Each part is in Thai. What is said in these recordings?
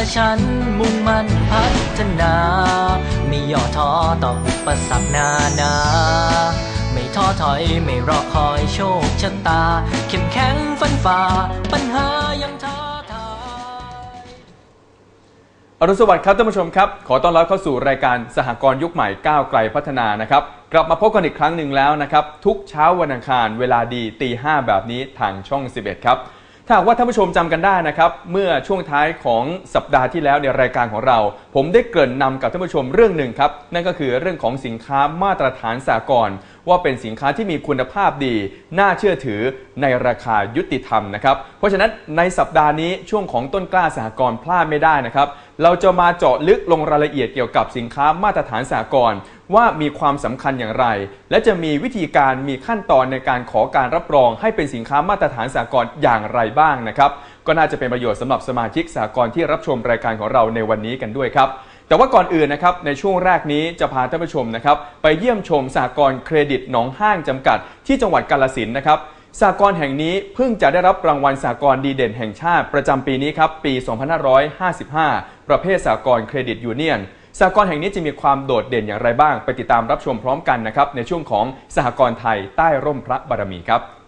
และฉันมุ่งมั่นพัฒนาไม่ย่อท้อต่ออุปสรรคนานา ไม่ท้อถอยไม่รอคอยโชคชะตา เข้มแข็งฟันฝ่า ปัญหายังท้าทายอรุณสวัสดิ์ครับท่านผู้ชมครับ ขอต้อนรับเข้าสู่รายการสหกรณ์ยุคใหม่ก้าวไกลพัฒนานะครับ กลับมาพบกันอีกครั้งหนึ่งแล้วนะครับ ทุกเช้าวันอังคารเวลาดีตีห้าแบบนี้ทางช่อง 11 ครับ ถ้าหากว่าท่านผู้ชมจำกันได้นะครับ เมื่อช่วงท้ายของสัปดาห์ที่แล้วในรายการของเรา ผมได้เกริ่นนำกับท่านผู้ชมเรื่องหนึ่งครับ นั่นก็คือเรื่องของสินค้ามาตรฐานสากลว่าเป็นสินค้าที่มีคุณภาพดี น่าเชื่อถือในราคายุติธรรมนะครับ เพราะฉะนั้นในสัปดาห์นี้ช่วงของต้นกล้าสหกรณ์พลาดไม่ได้นะครับ เราจะมาเจาะลึกลงรายละเอียดเกี่ยวกับสินค้ามาตรฐานสากลว่ามีความสำคัญอย่างไร และจะมีวิธีการมีขั้นตอนในการขอการรับรองให้เป็นสินค้ามาตรฐานสากลอย่างไรบ้างนะครับ ก็น่าจะเป็นประโยชน์สำหรับสมาชิกสากลที่รับชมรายการของเราในวันนี้กันด้วยครับ แต่ว่าก่อนอื่นนะครับในช่วงแรกนี้จะพาท่านผู้ชมนะครับไปเยี่ยมชมสากลเครดิตหนองห้างจำกัด ที่จังหวัดกาลสินนะครับสากลแห่งนี้เพิ่งจะได้รับรางวัลสากลดีเด่นแห่งชาติ ประจำปีนี้ครับปี 2555 ประเภทสากลเครดิตยูเนียนสากลแห่งนี้จะมีความโดดเด่นอย่างไรบ้าง ไปติดตามรับชมพร้อมกันนะครับในช่วงของสหกรณ์ไทยใต้ร่มพระบารมีครับ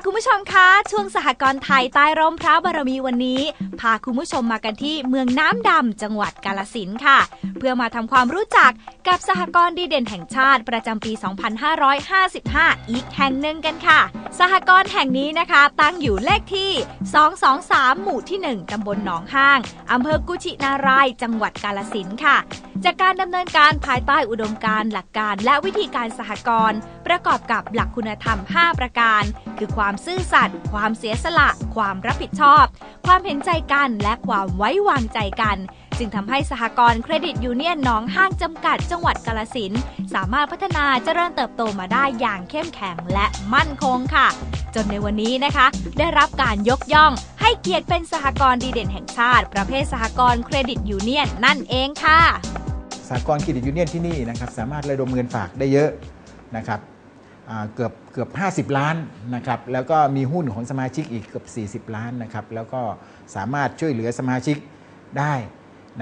ค่ะคุณผู้ชมคะ ช่วงสหกรณ์ไทยใต้ร่มพระบารมีวันนี้ พาคุณผู้ชมมากันที่เมืองน้ำดำจังหวัดกาลสินค่ะ เพื่อมาทำความรู้จักกับสหกรณ์ดีเด่นแห่งชาติประจำปี 2555 อีกแห่งหนึ่งกันค่ะ สหกรณ์แห่งนี้นะคะ ตั้งอยู่เลขที่ 223 หมู่ที่ 1 ตำบลหนองห้างอำเภอกุชินาราย จังหวัดกาลสินค่ะ จากการดำเนินการภายใต้อุดมการณ์หลักการและวิธีการสหกรณ์ ประกอบกับหลักคุณธรรม 5 ประการ คือความซื่อสัตย์ความเสียสละ ความรับผิดชอบ ความเห็นใจกันและความไว้วางใจกัน จึงทำให้สหกรณ์เครดิตยูเนียนหนองห้างจำกัดจังหวัดกาลสินสามารถพัฒนาเจริญเติบโตมาได้อย่างเข้มแข็งและมั่นคงค่ะ จนในวันนี้นะคะ ได้รับการยกย่อง ให้เกียรติเป็นสหกรณ์ดีเด่นแห่งชาติ ประเภทสหกรณ์เครดิตยูเนียนนั่นเองค่ะสากลเครดิตยูเนียนที่นี่นะครับสามารถระดมเงินฝากได้เยอะนะครับ เกือบเกือบ 50 ล้านนะครับแล้วก็มีหุ้นของสมาชิกอีกเกือบ 40 ล้านนะครับแล้วก็สามารถช่วยเหลือสมาชิกได้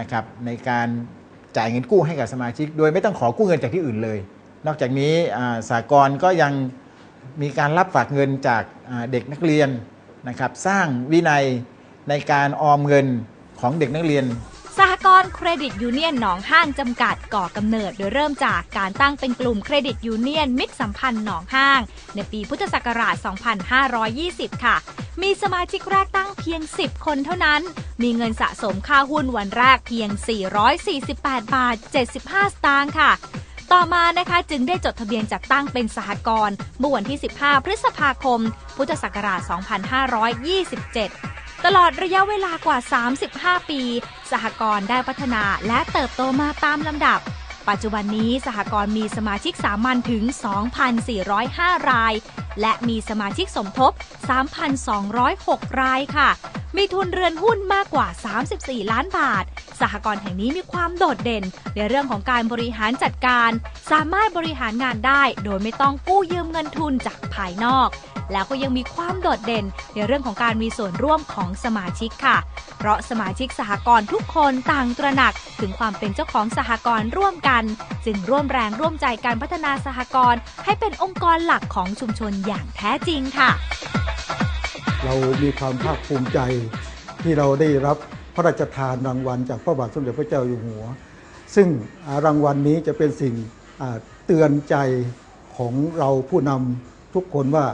นะครับในการจ่ายเงินกู้ให้กับสมาชิก โดยไม่ต้องขอกู้เงินจากที่อื่นเลย นอกจากนี้สากลก็ยังมีการรับฝากเงินจากเด็กนักเรียนนะครับสร้างวินัยในการออมเงินของเด็กนักเรียน รเครดิตยูเนียนหนองห้างจำกัดก่อกำเนิด โดยเริ่มจากการตั้งเป็นกลุ่มเครดิตยูเนียน มิตรสัมพันธ์หนองห้าง ในปีพุทธศักราช 2520 ค่ะ มีสมาชิกแรกตั้งเพียง 10 คนเท่านั้น มีเงินสะสมค่าหุ้นวันแรกเพียง 448 บาท 75 สตางค์ค่ะต่อมานะคะจึงได้จดทะเบียนจัดตั้งเป็นสหกรณ์เมื่อวันที่ 15 พฤษภาคม พุทธศักราช 2527 ตลอดระยะเวลากว่า 35 ปี สหกรณ์ได้พัฒนาและเติบโตมาตามลำดับ ปัจจุบันนี้สหกรณ์มีสมาชิกสามัญถึง 2,405 ราย และมีสมาชิกสมทบ 3,206 รายค่ะ มีทุนเรือนหุ้นมากกว่า 34 ล้านบาท สหกรณ์แห่งนี้มีความโดดเด่น ในเรื่องของการบริหารจัดการ สามารถบริหารงานได้โดยไม่ต้องกู้ยืมเงินทุนจากภายนอก แล้วก็ยังมีความโดดเด่น ในเรื่องของการมีส่วนร่วมของสมาชิกค่ะ เพราะสมาชิกสหกรณ์ทุกคนต่างตระหนัก ถึงความเป็นเจ้าของสหกรณ์ร่วมกัน จึงร่วมแรงร่วมใจการพัฒนาสหกรณ์ให้เป็นองค์กรหลักของชุมชนอย่างแท้จริงค่ะ เรามีความภาคภูมิใจที่เราได้รับพระราชทานรางวัลจากพระบาทสมเด็จพระเจ้าอยู่หัว ซึ่งรางวัลนี้จะเป็นสิ่งเตือนใจของเราผู้นำทุกคนว่า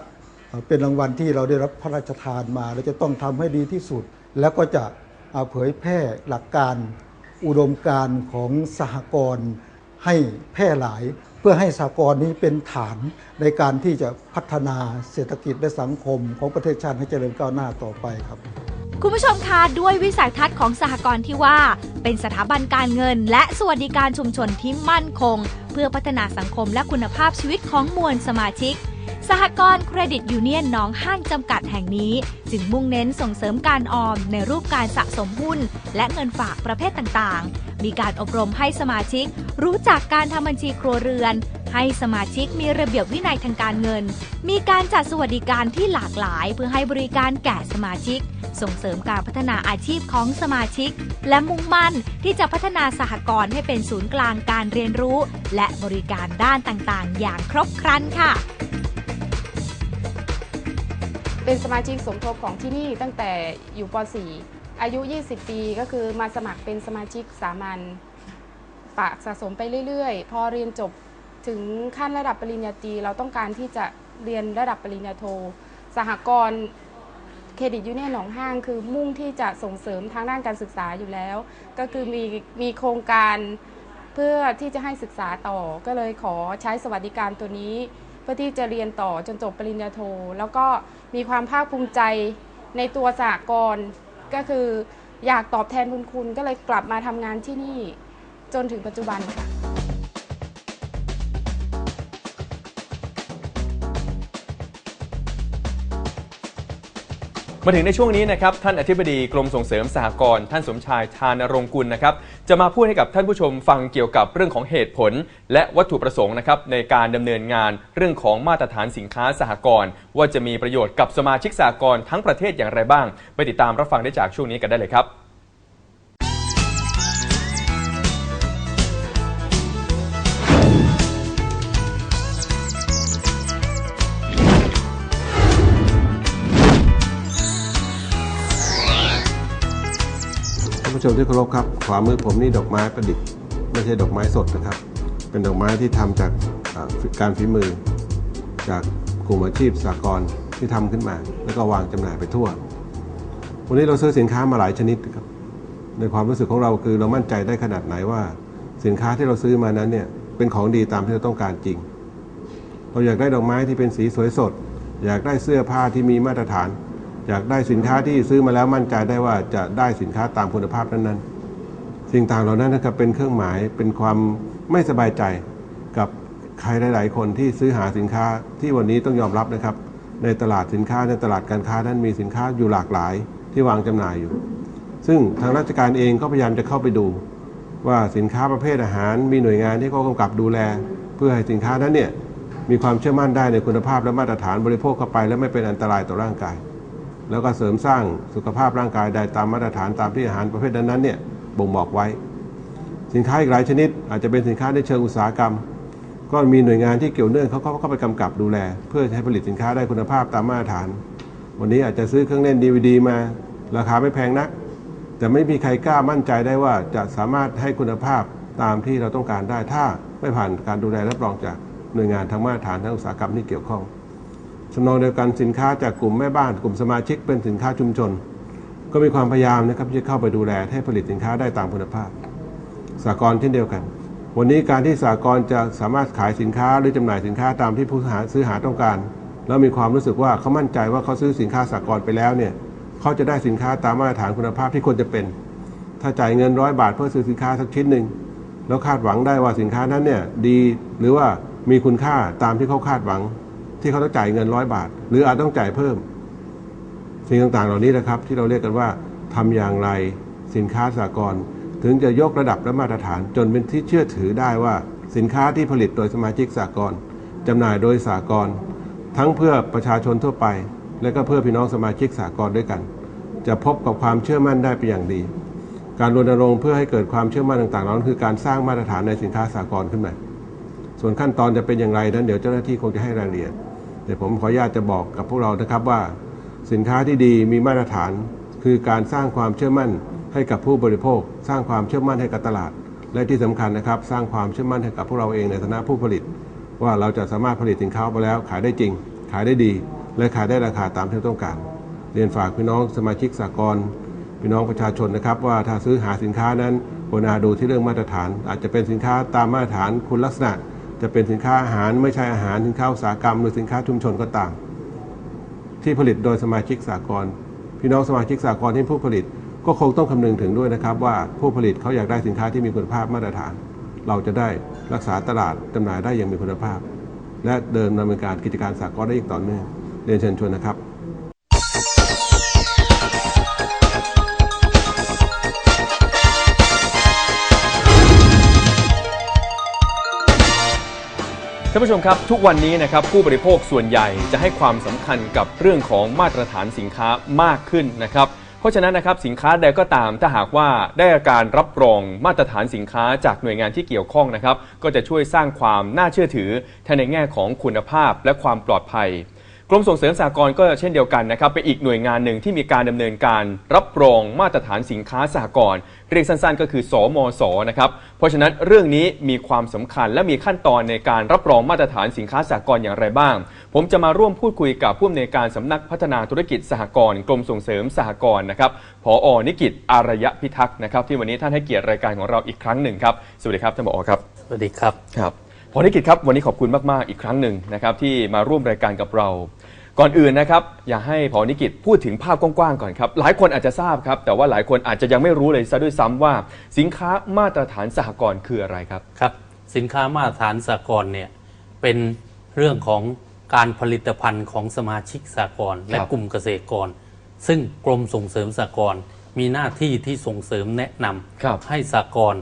เป็นรางวัลที่เราได้รับพระราชทานมาเราจะต้องทำให้ดีที่สุด แล้วก็จะเผยแพร่หลักการอุดมการของสหกรณ์ให้แพร่หลาย พื่อให้สากลนี้เป็นฐานในการที่จะพัฒนาเศรษฐกิจและสังคมของประเทศชาติให้เจริญก้าวหน้าต่อไปครับ คุณผู้ชมคะด้วยวิสัยทัศน์ของสหกรณ์ที่ว่า เป็นสถาบันการเงิน และสวัสดิการชุมชนที่มั่นคง เพื่อพัฒนาสังคมและคุณภาพชีวิตของมวลสมาชิก สหกรณ์เครดิตยูเนียนหนองห้างจำกัดแห่งนี้ จึงมุ่งเน้นส่งเสริมการออมในรูปการสะสมหุ้น และเงินฝากประเภทต่างๆ มีการอบรมให้สมาชิก รู้จักการทำบัญชีครัวเรือน ให้สมาชิกมีระเบียบวินัยทางการเงิน มีการจัดสวัสดิการที่หลากหลายเพื่อให้บริการแก่สมาชิก ส่งเสริมการพัฒนาอาชีพของสมาชิก และมุ่งมั่นที่จะพัฒนาสหกรณ์ให้เป็นศูนย์กลางการเรียนรู้ และบริการด้านต่างๆ อย่างครบครันค่ะ เป็นสมาชิกสมทบของที่นี่ตั้งแต่อยู่ป .4 อายุ 20 ปีก็คือมาสมัครเป็นสมาชิกสามัญฝากสะสมไปเรื่อยๆ พอเรียนจบถึงขั้นระดับปริญญาตรีเราต้องการที่จะเรียนระดับปริญญาโท สหกรณ์เครดิตยูเนียนหนองห้างคือมุ่งที่จะส่งเสริมทางด้านการศึกษาอยู่แล้ว ก็คือมีมีโครงการเพื่อที่จะให้ศึกษาต่อก็เลยขอใช้สวัสดิการตัวนี้ เพื่อที่จะเรียนต่อจนจบปริญญาโท แล้วก็มีความภาคภูมิใจในตัวสหกรณ์ก็คืออยากตอบแทนบุญคุณก็เลยกลับมาทำงานที่นี่จนถึงปัจจุบันค่ะ มาถึงในช่วงนี้นะครับท่านอธิบดีกรมส่งเสริมสหกรณ์ท่านสมชายทานรงค์กุลนะครับจะมาพูดให้กับท่านผู้ชมฟังเกี่ยวกับเรื่องของเหตุผล และวัตถุประสงค์นะครับในการดำเนินงานเรื่องของมาตรฐานสินค้าสหกรณ์ว่าจะมีประโยชน์กับสมาชิกสหกรณ์ทั้งประเทศอย่างไรบ้าง ไปติดตามรับฟังได้จากช่วงนี้กันได้เลยครับ ผู้ชมที่เคารพครับ ขวามือผมนี่ดอกไม้ประดิษฐ์ ไม่ใช่ดอกไม้สดนะครับ เป็นดอกไม้ที่ทำจากการฝีมือ จากกลุ่มอาชีพสากลที่ทำขึ้นมา แล้วก็วางจำหน่ายไปทั่ว วันนี้เราซื้อสินค้ามาหลายชนิดครับในความรู้สึกของเราคือเรามั่นใจได้ขนาดไหนว่า สินค้าที่เราซื้อมานั้นเนี่ยเป็นของดีตามที่เราต้องการจริง เราอยากได้ดอกไม้ที่เป็นสีสวยสด อยากได้เสื้อผ้าที่มีมาตรฐาน อยากได้สินค้าที่ซื้อมาแล้วมั่นใจได้ว่าจะได้สินค้าตามคุณภาพนั้นๆ สิ่งต่างเหล่านั้นนะครับเป็นเครื่องหมายเป็นความไม่สบายใจกับใครหลาย ๆ คนที่ซื้อหาสินค้าที่วันนี้ต้องยอมรับนะครับ ในตลาดสินค้าในตลาดการค้านั้นมีสินค้าอยู่หลากหลายที่วางจำหน่ายอยู่ ซึ่งทางราชการเองก็พยายามจะเข้าไปดู ว่าสินค้าประเภทอาหาร มีหน่วยงานที่เขากำกับดูแล เพื่อให้สินค้านั้นเนี่ยมีความเชื่อมั่นได้ในคุณภาพและมาตรฐานบริโภคเข้าไป และไม่เป็นอันตรายต่อร่างกาย แล้วก็เสริมสร้างสุขภาพร่างกายได้ตามมาตรฐานตามที่อาหารประเภทนั้นๆเนี่ยบ่งบอกไว้ สินค้าอีกหลายชนิด อาจจะเป็นสินค้าในเชิงอุตสาหกรรม ก็มีหน่วยงานที่เกี่ยวเนื่องเขาก็เข้าไปกำกับดูแล เพื่อให้ผลิตสินค้าได้คุณภาพตามมาตรฐาน วันนี้อาจจะซื้อเครื่องเล่นดีวดีมา ราคาไม่แพงนัก แต่ไม่มีใครกล้ามั่นใจได้ว่าจะสามารถให้คุณภาพตามที่เราต้องการได้ถ้าไม่ผ่านการดูแลรับรองจากหน่วยงานทางมาตรฐานทางอุตสาหกรรมที่เกี่ยวข้อง สำนองเดียวกันสินค้าจากกลุ่มแม่บ้านกลุ่มสมาชิกเป็นสินค้าชุมชน ก็มีความพยายามนะครับที่จะเข้าไปดูแลให้ผลิตสินค้าได้ตามคุณภาพสากลเช่นเดียวกัน วันนี้การที่สากลจะสามารถขายสินค้าหรือจำหน่ายสินค้าตามที่ผู้ซื้อหาต้องการ แล้วมีความรู้สึกว่าเขามั่นใจว่าเขาซื้อสินค้าสากลไปแล้วเนี่ยเขาจะได้สินค้าตามมาตรฐานคุณภาพที่ควรจะเป็น ถ้าจ่ายเงินร้อยบาทเพื่อซื้อสินค้าสักชิ้นหนึ่งแล้วคาดหวังได้ว่าสินค้านั้นเนี่ยดีหรือว่ามีคุณค่าตามที่เขาคาดหวัง ที่เขาต้องจ่ายเงินร้อยบาท หรืออาจต้องจ่ายเพิ่ม สิ่งต่างๆ เหล่านี้นะครับ ที่เราเรียกกันว่าทำอย่างไรสินค้าสากลถึงจะยกระดับและมาตรฐาน จนเป็นที่เชื่อถือได้ว่าสินค้าที่ผลิตโดยสมาชิกสากลจำหน่ายโดยสากลทั้งเพื่อประชาชนทั่วไป และก็เพื่อพี่น้องสมาชิกสากลด้วยกัน จะพบกับความเชื่อมั่นได้เป็นอย่างดี การรณรงค์เพื่อให้เกิดความเชื่อมั่นต่างๆนั้นคือการสร้างมาตรฐานในสินค้าสากลขึ้นมาส่วนขั้นตอนจะเป็นอย่างไรนั้นเดี๋ยวเจ้าหน้าที่คงจะให้รายละเอียด แต่ผมขออนุญาตจะบอกกับพวกเรานะครับว่า สินค้าที่ดีมีมาตรฐาน คือการสร้างความเชื่อมั่นให้กับผู้บริโภค สร้างความเชื่อมั่นให้กับตลาด และที่สำคัญนะครับ สร้างความเชื่อมั่นให้กับพวกเราเองในฐานะผู้ผลิต ว่าเราจะสามารถผลิตสินค้าออกมาแล้วขายได้จริง ขายได้ดี และขายได้ราคาตามที่ต้องการ เรียนฝากพี่น้องสมาชิกสากลพี่น้องประชาชนนะครับ ว่าถ้าซื้อหาสินค้านั้นควรอาดูที่เรื่องมาตรฐาน อาจจะเป็นสินค้าตามมาตรฐานคุณลักษณะ จะเป็นสินค้าอาหารไม่ใช่อาหารสินค้าอุตสาหกรรม หรือสินค้าชุมชนก็ตาม ที่ผลิตโดยสมาชิกสากลพี่น้องสมาชิกสากลที่ผู้ผลิตก็คงต้องคำนึงถึงด้วยนะครับว่าผู้ผลิตเขาอยากได้สินค้าที่มีคุณภาพมาตรฐาน เราจะได้รักษาตลาดจำหน่ายได้อย่างมีคุณภาพ และเดินดำเนินการกิจการสากลได้อย่างต่อเนื่องเรียนเชิญชวนนะครับ ท่านผู้ชมครับ ทุกวันนี้นะครับผู้บริโภคส่วนใหญ่จะให้ความสำคัญกับเรื่องของมาตรฐานสินค้ามากขึ้นนะครับ เพราะฉะนั้นนะครับสินค้าใดก็ตามถ้าหากว่าได้การรับรองมาตรฐานสินค้าจากหน่วยงานที่เกี่ยวข้องนะครับ ก็จะช่วยสร้างความน่าเชื่อถือทั้งในแง่ของคุณภาพและความปลอดภัย กรมส่งเสริมสหกรณ์ก็เช่นเดียวกันนะครับเป็นอีกหน่วยงานหนึ่งที่มีการดำเนินการรับรองมาตรฐานสินค้าสหกรณ์เรียกสั้นๆ ก็คือ สมสนะครับเพราะฉะนั้นเรื่องนี้มีความสำคัญและมีขั้นตอนในการรับรองมาตรฐานสินค้าสหกรณ์อย่างไรบ้าง ผมจะมาร่วมพูดคุยกับผู้อำนวยการสำนักพัฒนาธุรกิจสหกรณ์กรมส่งเสริมสหกรณ์นะครับผอนิกิตอารยพิทักษ์นะครับที่วันนี้ท่านให้เกียรติรายการของเราอีกครั้งหนึ่งครับสวัสดีครับท่านผอครับสวัสดีครับครับ พอนิกิตครับวันนี้ขอบคุณมาก ๆ อีกครั้งหนึ่งนะครับที่มาร่วมรายการกับเรา ก่อนอื่นนะครับอยากให้พอนิกิตพูดถึงภาพกว้าง ๆ ก่อนครับ หลายคนอาจจะทราบครับ แต่ว่าหลายคนอาจจะยังไม่รู้เลยซะด้วยซ้ำว่า สินค้ามาตรฐานสหกรณ์คืออะไรครับ ครับ สินค้ามาตรฐานสากลเนี่ยเป็นเรื่องของการผลิตภัณฑ์ของสมาชิกสากลและครับ กลุ่มเกษตรกร ซึ่งกรมส่งเสริมสากลมีหน้าที่ที่ส่งเสริมแนะนครับำให้สากล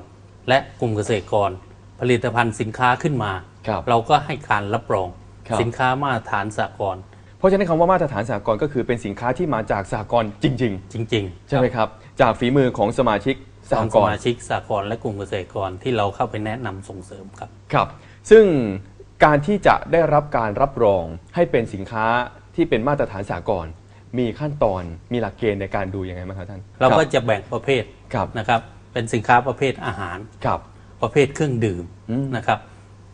และกลุ่มเกษตรกร ผลิตภัณฑ์สินค้าขึ้นมา ครับเราก็ให้การรับรองครับ สินค้ามาตรฐานสากลเพราะฉะนั้นคำว่ามาตรฐานสหกรณ์ก็คือเป็นสินค้าที่มาจากสหกรณ์จริง จริงๆ ๆ ใช่ไหมครับ จากฝีมือของสมาชิกสขหองกสรมาณ์ชิกสากลและกลุ่มเกษตรกรที่เราเข้าไปแนะนำส่งเสริมครับ ครับ ซึ่งการที่จะได้รับการรับรองให้เป็นสินค้าที่เป็นมาตรฐานสากลมีขั้นตอนมีหลักเกณฑ์ในการดูยังไงบ้างครับท่านเราก็คบจะแบ่งประเภทครับนะครับ เป็นสินค้าประเภทอาหาร ครับ ประเภทเครื่องดื่มอืมนะครับ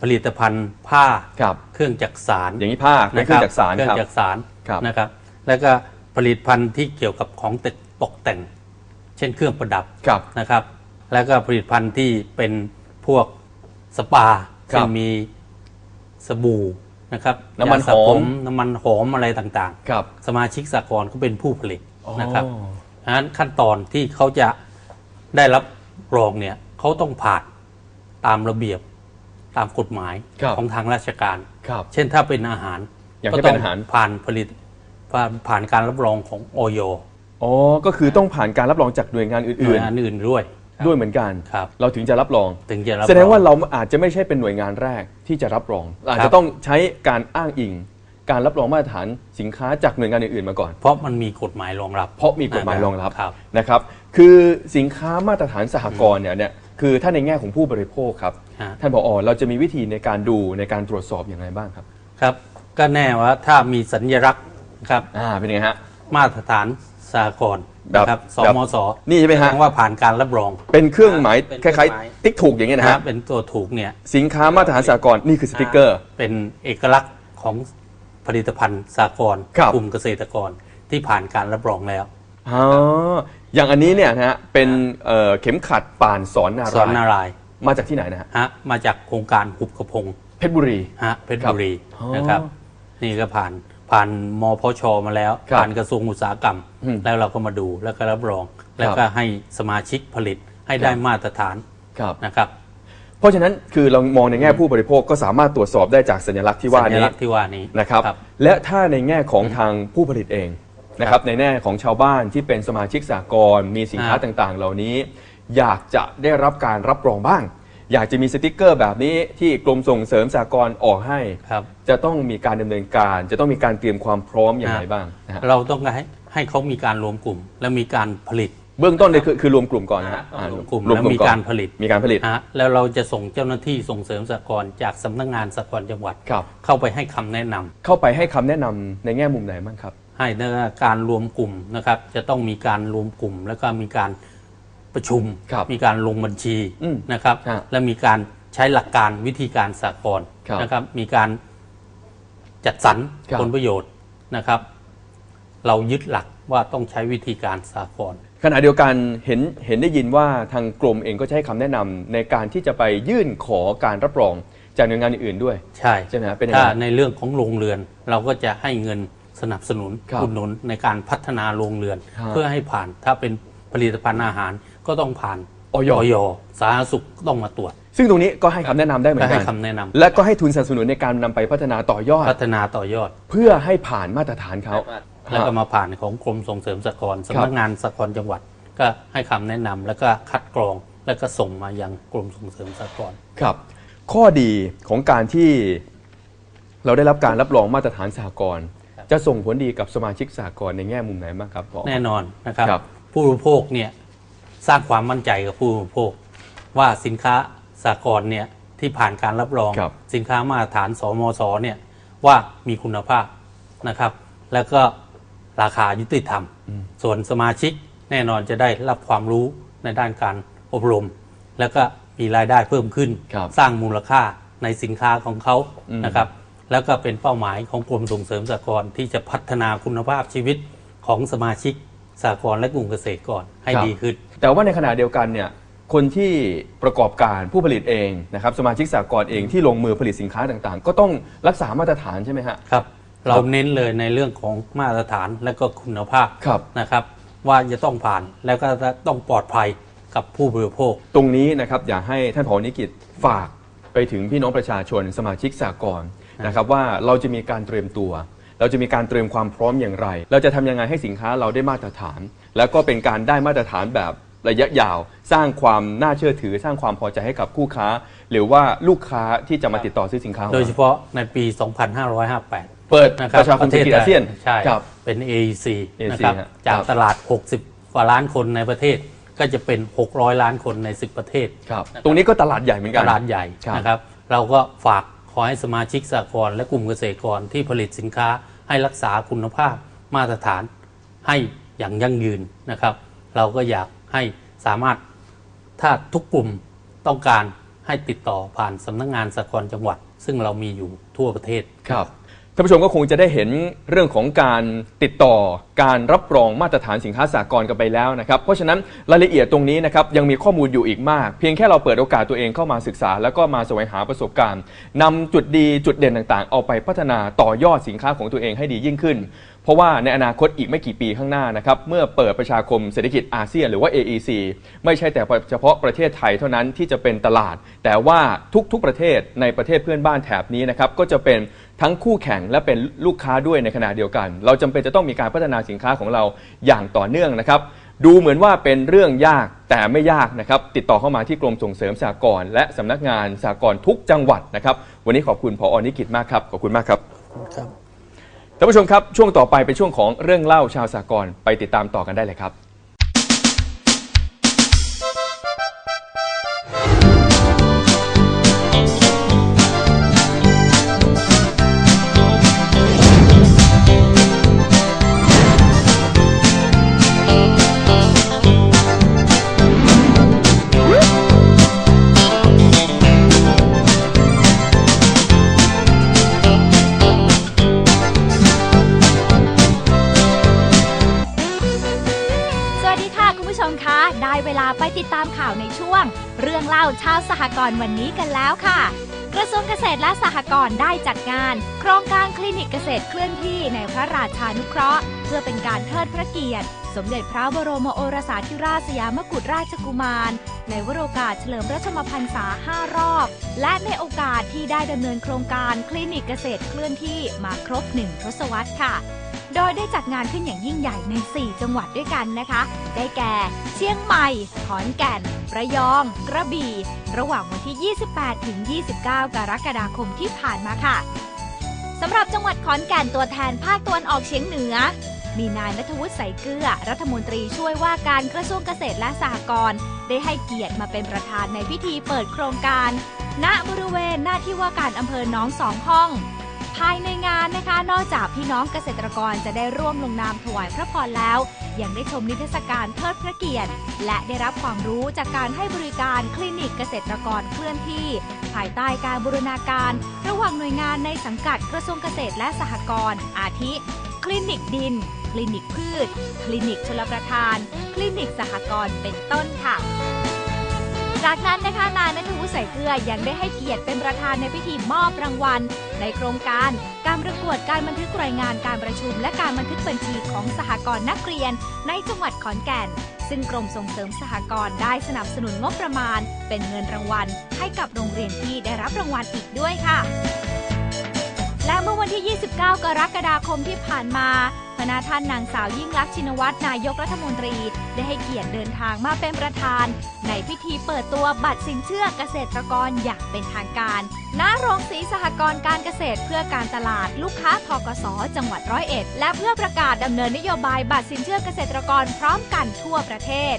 ผลิตภัณฑ์ผ้าครับเครื่องจักสารอย่างนี้ผ้าเป็นเครื่องจักสารเครื่อครับงจักสารครับนะครับ แล้วก็ผลิตภัณฑ์ที่เกี่ยวกับของตกตกแต่ง เช่นเครื่องประดับครับนะครับ แล้วก็ผลิตภัณฑ์ที่เป็นพวกสปาครับซึ่งมีสบู่นะครับน้ำมันยาสระหอมผน้ำมันหอมอะไรต่างๆครับสมาชิกสากลก็เป็นผู้ผลิตนะครับอ๋อดังนั้นขั้นตอนที่เขาจะได้รับรองเนี่ยเขาต้องผ่าน ตามระเบียบตามกฎหมายครับของทางราชการ ครับ เช่นถ้าเป็นอาหารอย่างก็ที่ต้เป็นอาหาร ผ่านผลิตผ่านผ่านการรับรองของออยอ๋อ ก็คือต้องผ่านการรับรองจากหน่วยงานหน่อื่วนยงานอื่นด้วยครับๆด้วยเหมือนกัน ครับ เราถึงจะรับรอง ถึงจะรับแสดงว่าองเราอาจจะไม่ใช่เป็นหน่วยงานแรกที่จะรับรอง อาจครัจะบต้องใช้การอ้างอิง การรับรองมาตรฐานสินค้าจากหน่วยงานอื่นๆมาก่อน เพราะมันมีกฎหมายรองรับ เพราะมีกฎหมายรองรับครับ นะครับ คือสินค้ามาตรฐานสหกรณ์เนี่ยเนี่ย คือถ้าในแง่ของผู้บริโภคครับ ฮะ ท่านผอเราจะมีวิธีในการดูในการตรวจสอบอย่างไรบ้างครับครับ ก็แน่ว่าถ้ามีสัญลักษณ์ครับ อ่าเป็นไงฮะ มาตรฐานสากลแบบนะครับสแบบมสนี่ใช่ไหมฮะ แสดงว่าผ่านการรับรอง เป็นเครื่องหมายเป็นคเครื่องล้ายหมายๆ ติ๊กถูกอย่างเงี้ยนะฮะเป็นตัวถูกเนี่ยสินค้ามาตรฐานสหกรณ์นี่คือสติกเกอร์ เป็นเอกลักษณ์ของผลิตภัณฑ์สากลครับ กลุ่มเกษตรกรที่ผ่านการรับรองแล้ว อ๋ออย่างอันนี้เนี่ยนะฮะเป็นเอ่อเข็มขัดป่านสอนนาสอนรายนารายณ์มาจากที่ไหนนะฮะฮะมาจากโครงการหุบกระพงเพชรบุรี ฮะเพชรครับบุรีอ๋อนะครับ นี่ก็ผ่านผ่านมพชมาแล้ว ครับผ่านกระทรวงอุตสาหกรรม อืมแล้วเราก็มาดูแล้วก็รับรอง แล้วก็ให้สมาชิกผลิตให้ได้มาตรฐานครับ นะครับ เพราะฉะนั้นคือเรามองในแง่ผู้บริโภคก็สามารถตรวจสอบได้จากสัญลักษณ์ที่ว่าสัญนี้ลักษณ์ที่ว่านี้นะครับ และถ้าในแง่ของทางผู้ผลิตเอง นะครับในแง่ของชาวบ้านที่เป็นสมาชิกสากลมีสินค้าครับต่างๆ เหล่านี้ อยากจะได้รับการรับรองบ้าง อยากจะมีสติกเกอร์แบบนี้ที่กรมส่งเสริมสากลออกให้ ครับ จะต้องมีการดำเนินการ จะต้องมีการเตรียมความพร้อมอย่างไรบ้างนะฮะเราต้องให้ให้เขามีการรวมกลุ่ม และมีการผลิต เบื้องต้นเลยคือคือรวมกลุ่มก่อนนะฮะอ่ารวมกลุ่มรวมและกลุ่มีมก่อนการผลิต มีการผลิตฮะแล้วเราจะส่งเจ้าหน้าที่ส่งเสริมสหกรณ์จากสำนักงานสหกรณ์จังหวัด ครับ เข้าไปให้คำแนะนำ เข้าไปให้คำแนะนำในแง่มุมไหนบ้างครับ ให้ในการรวมกลุ่มนะครับ จะต้องมีการรวมกลุ่ม แล้วก็มีการประชุมครับมีการลงบัญชีอืมนะครับฮะและมีการใช้หลักการวิธีการสากลครับนะครับ มีการจัดสรรครับผลประโยชน์นะครับ เรายึดหลักว่าต้องใช้วิธีการสากลขณะเดียวกันเห็นเห็นได้ยินว่าทางกรมเองก็จะให้คำแนะนำในการที่จะไปยื่นขอการรับรองจากหน่วยงานอื่นๆด้วย ใช่ใช่ไหมฮะเป็นยังถ้าไงในเรื่องของโรงเรือนเราก็จะให้เงิน สนับสนุนครับอุดหนุนในการพัฒนาโรงเรือน ฮะเพื่อให้ผ่านถ้าเป็นผลิตภัณฑ์อาหารก็ต้องผ่านอยอยสาธารณสุขต้องมาตรวจ ซึ่งตรงนี้ก็ให้คำแนะนำได้เหมือและนกัให้นคำแนะนำ และก็ให้ทุนสนับสนุนในการนำไปพัฒนาต่อยอด พัฒนาต่อยอด เพื่อให้ผ่านมาตรฐานเขา แล้วก็มาผ่านของกรมส่งเสริมสหกรณ์สำนักงานสหกรณ์จังหวัด ก็ให้คำแนะนำแล้วก็คัดกรองแล้วก็ส่งมายังกรมส่งเสริมสหกรณ์ ครับ ข้อดีของการที่เราได้รับการรับรองมาตรฐานสหกรณ์ จะส่งผลดีกับสมาชิกสหกรณ์ในแง่มุมไหนบ้างครับผอแน่นอนนะครับครับ ผู้บริโภคเนี่ยสร้างความมั่นใจกับผู้บริโภค ว่าสินค้าสากลเนี่ยที่ผ่านการรับรองครับสินค้ามาตรฐานสมสเนี่ยว่ามีคุณภาพนะครับ แล้วก็ราคายุติธรรม ส่วนสมาชิกแน่นอนจะได้รับความรู้ในด้านการอบรม แล้วก็มีรายได้เพิ่มขึ้นครับสร้างมูลค่าในสินค้าของเขาอืมนะครับ แล้วก็เป็นเป้าหมายของกรมส่งเสริมสหกรณ์ที่จะพัฒนาคุณภาพชีวิตของสมาชิกสหกรณ์และกลุ่มเกษตรกรให้ครับดีขึ้น แต่ว่าในขณะเดียวกันเนี่ยคนที่ประกอบการผู้ผลิตเองนะครับสมาชิกสหกรณ์เองที่ลงมือผลิตสินค้าต่างๆ ก็ต้องรักษามาตรฐานใช่ไหมฮะครับ เราเน้นเลยในเรื่องของมาตรฐานและก็คุณภาพครับนะครับ ว่าจะต้องผ่านแล้วก็ต้องปลอดภัยกับผู้บริโภค ตรงนี้นะครับอยากให้ท่านผอนิกิจฝากไปถึงพี่น้องประชาชนสมาชิกสากล นะครับว่าเราจะมีการเตรียมตัว เราจะมีการเตรียมความพร้อมอย่างไร เราจะทำยังไงให้สินค้าเราได้มาตรฐาน แล้วก็เป็นการได้มาตรฐานแบบระยะยาว สร้างความน่าเชื่อถือ สร้างความพอใจให้กับคู่ค้า หรือว่าลูกค้าที่จะมาติดต่อซื้อสินค้าของโดยเราเฉพาะในปี 2558 เปิดนะคปรับระชาคมเศรษฐกิจอาเซียนใช่ครับ เป็น AEC AEC นะครับฮะจากครับ ตลาด 60 กว่าล้านคนในประเทศ ก็จะเป็น 600 ล้านคนใน 10 ประเทศ ครับ ตรงนี้ก็ตลาดใหญ่เหมือนกัตน ลาดใหญ่ครับ นะครับ เราก็ฝากข อให้สมาชิกสหกรณ์และกลุ่มเกษตรกรที่ผลิตสินค้าให้รักษาคุณภาพมาตรฐานให้อย่างยั่งยืนนะครับ เราก็อยากให้สามารถถ้าทุกกลุ่มต้องการให้ติดต่อผ่านสำนักงานสหกรณ์จังหวัด ซึ่งเรามีอยู่ทั่วประเทศครับ ท่านผู้ชมก็คงจะได้เห็นเรื่องของการติดต่อการรับรองมาตรฐานสินค้าสากลกันไปแล้วนะครับเพราะฉะนั้นรายละเอียดตรงนี้นะครับยังมีข้อมูลอยู่อีกมาก เพียงแค่เราเปิดโอกาสตัวเองเข้ามาศึกษา แล้วก็มาแสวงหาประสบการณ์นำจุดดีจุดเด่นต่างๆ เอาไปพัฒนาต่อยอดสินค้าของตัวเองให้ดียิ่งขึ้น เพราะว่าในอนาคตอีกไม่กี่ปีข้างหน้านะครับเมื่อเปิดประชาคมเศรษฐกิจอาเซียนหรือว่า AEC ไม่ใช่แต่เฉพาะประเทศไทยเท่านั้นที่จะเป็นตลาด แต่ว่าทุกๆประเทศในประเทศเพื่อนบ้านแถบนี้นะครับก็จะเป็น ทั้งคู่แข่งและเป็นลูกค้าด้วยในขณะเดียวกัน เราจำเป็นจะต้องมีการพัฒนาสินค้าของเราอย่างต่อเนื่องนะครับ ดูเหมือนว่าเป็นเรื่องยากแต่ไม่ยากนะครับ ติดต่อเข้ามาที่กรมส่งเสริมสหกรณ์และสำนักงานสหกรณ์ทุกจังหวัดนะครับ วันนี้ขอบคุณพออนิกิจมากครับ ขอบคุณมากครับ ครับ ท่านผู้ชมครับ ช่วงต่อไปเป็นช่วงของเรื่องเล่าชาวสากลไปติดตามต่อกันได้เลยครับ รวันนี้กันแล้วค่ะ กระทรวงเกษตรและสหกรณ์ได้จัดงาน โครงการคลินิกเกษตรเคลื่อนที่ในพระราชานุเคราะห์ เพื่อเป็นการเทิดพระเกียรติ สมเด็จพระบรมโอรสาธิราชสยามกุฎราชกุมาร ในวโรกาสเฉลิมรัชมพรรษา 5 รอบ และในโอกาสที่ได้ดำเนินโครงการคลินิกเกษตรเคลื่อนที่มาครบ1ทศวรรษค่ะ โดยได้จัดงานขึ้นอย่างยิ่งใหญ่ใน 4 จังหวัดด้วยกันนะคะ ได้แก่ เชียงใหม่ ขอนแก่น ระยอง กระบี่ ระหว่างวันที่ 28 ถึง 29 กรกฎาคมที่ผ่านมาค่ะสำหรับจังหวัดขอนแก่นตัวแทนภาคตะวันออกเฉียงเหนือ มีนายนัทวุฒิใสเกลือ รัฐมนตรีช่วยว่าการกระทรวงเกษตรและสหกรณ์ได้ให้เกียรติมาเป็นประธานในพิธีเปิดโครงการ ณบริเวณหน้าที่ว่าการอำเภอหน้องสองห้อง ภายในงานนะคะ นอกจากพี่น้องเกษตรกรจะได้ร่วมลงนามถวายพระพรแล้ว ยังได้ชมนิทรรศการเทิดพระเกียรติ และได้รับความรู้จากการให้บริการคลินิกเกษตรกรเคลื่อนที่ ภายใต้การบูรณาการ ระหว่างหน่วยงานในสังกัดกระทรวงเกษตรและสหกรณ์อาทิ คลินิกดิน คลินิกพืช คลินิกชลประทาน คลินิกสหกรณ์เป็นต้นค่ะ จากนั้นนะคะนายนัทวุฒิใส่เกลือยังได้ให้เกียรติเป็นประธานในพิธีมอบรางวัล ในโครงการ การประกวดการบันทึกรายงานการประชุม และการบันทึกบัญชีของสหกรณ์นักเรียน ในจังหวัดขอนแก่น ซึ่งกรมส่งเสริมสหกรณ์ได้สนับสนุนงบประมาณ เป็นเงินรางวัล ให้กับโรงเรียนที่ได้รับรางวัลอีกด้วยค่ะ และเมื่อวันที่ 29 กรกฎาคมที่ผ่านมาพนาท่านนางสาวยิ่งลักษณ์ชินวัตรนายกรัฐมนตรี ได้ให้เกียรติเดินทางมาเป็นประธาน ในพิธีเปิดตัวบัตรสินเชื่อเกษตรกรอย่างเป็นทางการ ณ โรงสีสหกรณ์การเกษตรเพื่อการตลาดลูกค้าทกส จังหวัดร้อยเอ็ด และเพื่อประกาศดำเนินนโยบายบัตรสินเชื่อเกษตรกรพร้อมกันทั่วประเทศ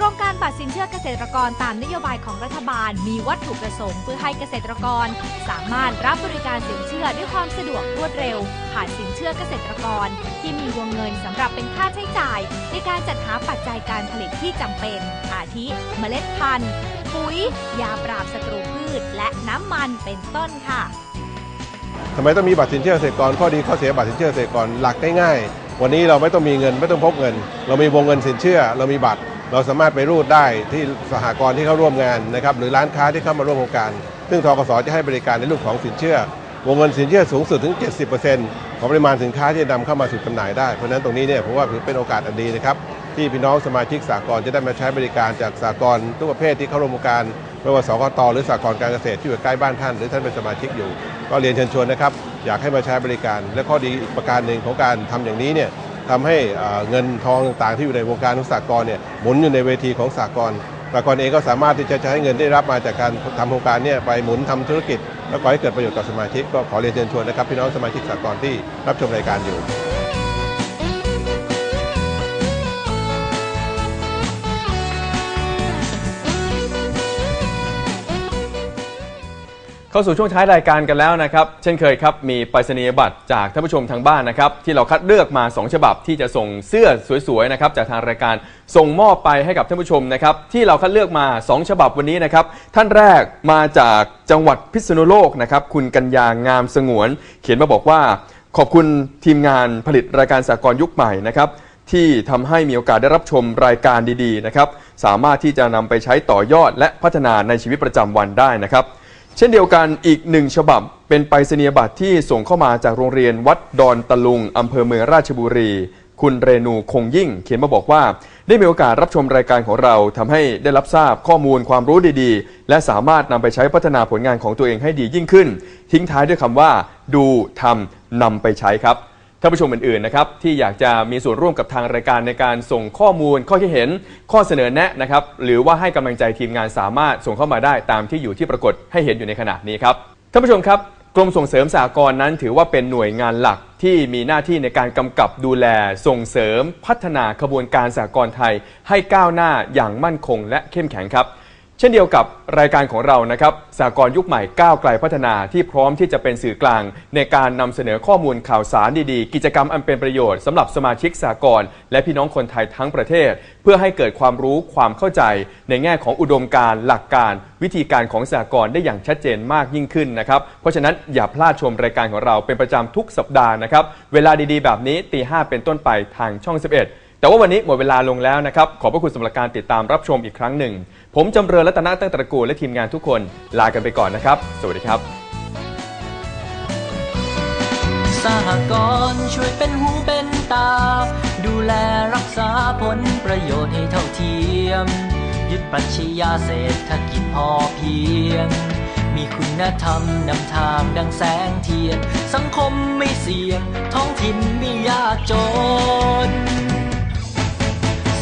ครงการบัตรสินเชื่อเกษตรกรตามนโยบายของรัฐบาล มีวัตถุประสงค์เพื่อให้เกษตรกร สามารถรับบริการสินเชื่อด้วยความสะดวกรวดเร็ว ผ่านสินเชื่อเกษตรกร ที่มีวงเงินสำหรับเป็นค่าใช้จ่าย ในการจัดหาปัจจัยการผลิตที่จำเป็น อาทิ เมล็ดพันธุ์ปุ๋ย ยาปราบศัตรูพืช และน้ำมันเป็นต้นค่ะทำไมต้องมีบัตรสินเชื่อเกษตรกรข้อดีข้อเสียบัตรสินเชื่อเกษตรกรหลักง่ายๆวันนี้เราไม่ต้องมีเงินไม่ต้องพกเงิน เรามีวงเงินสินเชื่อ เรามีบัตร เราสามารถไปรูดได้ที่สหกรณ์ที่เข้าร่วมงานนะครับหรือร้านค้าที่เข้ามาร่วมโครงการ ซึ่งทกสจะให้บริการในรูปของสินเชื่อ วงเงินสินเชื่อสูงสุดถึง 70%ของปริมาณสินค้าที่นำเข้ามาสู่จำหน่ายได้เพราะนั้นตรงนี้เนี่ยผมว่าถือเป็นโอกาสอันดีนะครับที่พี่น้องสมาชิกสากลจะได้มาใช้บริการจากสากลทุกประเภทที่เข้าร่วมโครงการไม่ว่าสกตหรือสากลการเกษตรที่อยู่ใกล้บ้านท่าน หรือท่านเป็นสมาชิกอยู่ ก็เรียนเชิญชวนนะครับอยากให้มาใช้บริการ และข้อดีอีกประการหนึ่งของการทำอย่างนี้เนี่ย ทำให้เงินทองต่างๆ ที่อยู่ในวงการของสากลเนี่ยหมุนอยู่ในเวทีของสากลสากลเองก็สามารถที่จะใช้เงินได้รับมาจากการทำโครงการเนี่ยไปหมุนทำธุรกิจ และก่อให้เกิดประโยชน์กับสมาชิกก็ขอเรียนเชิญชวนนะครับพี่น้องสมาชิกสากลที่รับชมรายการอยู่ เข้าสู่ช่วงท้ายรายการกันแล้วนะครับ เช่นเคยครับ มีไปรษณียบัตรจากท่านผู้ชมทางบ้านนะครับ ที่เราคัดเลือกมา 2 ฉบับที่จะส่งเสื้อสวยๆนะครับจากทางรายการส่งมอบไปให้กับท่านผู้ชมนะครับ ที่เราคัดเลือกมา 2 ฉบับวันนี้นะครับ ท่านแรกมาจากจังหวัดพิษณุโลกนะครับ คุณกัญญางามสงวน เขียนมาบอกว่า ขอบคุณทีมงานผลิตรายการสากลยุคใหม่นะครับที่ทำให้มีโอกาสได้รับชมรายการดีๆนะครับ สามารถที่จะนำไปใช้ต่อยอดและพัฒนาในชีวิตประจำวันได้นะครับ เช่นเดียวกันอีกหนึ่งฉบับ เป็นไปรษณียบัตรที่ส่งเข้ามาจากโรงเรียนวัดดอนตะลุงอำเภอเมืองราชบุรี คุณเรนูคงยิ่ง เขียนมาบอกว่า ได้มีโอกาสรับชมรายการของเราทำให้ได้รับทราบข้อมูลความรู้ดีๆ และสามารถนำไปใช้พัฒนาผลงานของตัวเองให้ดียิ่งขึ้น ทิ้งท้ายด้วยคำว่า ดูทำนำไปใช้ครับ ท่านผู้ชมอื่นๆนะครับที่อยากจะมีส่วนร่วมกับทางรายการในการส่งข้อมูล ข้อคิดเห็น ข้อเสนอแนะนะครับหรือว่าให้กำลังใจทีมงานสามารถส่งเข้ามาได้ตามที่อยู่ที่ปรากฏให้เห็นอยู่ในขณะนี้ครับท่านผู้ชมครับกรมส่งเสริมสหกรณ์นั้นถือว่าเป็นหน่วยงานหลักที่มีหน้าที่ในการกำกับดูแลส่งเสริม พัฒนาขบวนการสหกรณ์ไทย ให้ก้าวหน้าอย่างมั่นคงและเข้มแข็งครับ เช่นเดียวกับรายการของเรานะครับสากลยุคใหม่ก้าวไกลพัฒนาที่พร้อมที่จะเป็นสื่อกลาง ในการนำเสนอข้อมูลข่าวสารดีๆ กิจกรรมอันเป็นประโยชน์สำหรับสมาชิกสากลและพี่น้องคนไทยทั้งประเทศ เพื่อให้เกิดความรู้ความเข้าใจ ในแง่ของอุดมการหลักการ วิธีการของสากลได้อย่างชัดเจนมากยิ่งขึ้นนะครับเพราะฉะนั้นอย่าพลาดชมรายการของเราเป็นประจำทุกสัปดาห์นะครับเวลาดีๆ แบบนี้ตีห้าเป็นต้นไปทางช่อง 11 แต่ว่าวันนี้หมดเวลาลงแล้วนะครับขอบพระคุณสำหรับการติดตามรับชมอีกครั้งหนึ่ง ผมจำเริญรัตนตั้งตระกูลและทีมงานทุกคนลากันไปก่อนนะครับ สวัสดีครับ สหกรณ์ช่วยเป็นหูเป็นตา ดูแลรักษาผลประโยชน์ให้เท่าเทียม ยึดปรัชญาเศรษฐกิจพอเพียง มีคุณธรรมนำทางดังแสงเทียน สังคมไม่เสี่ยง ท้องถิ่นไม่ยากจน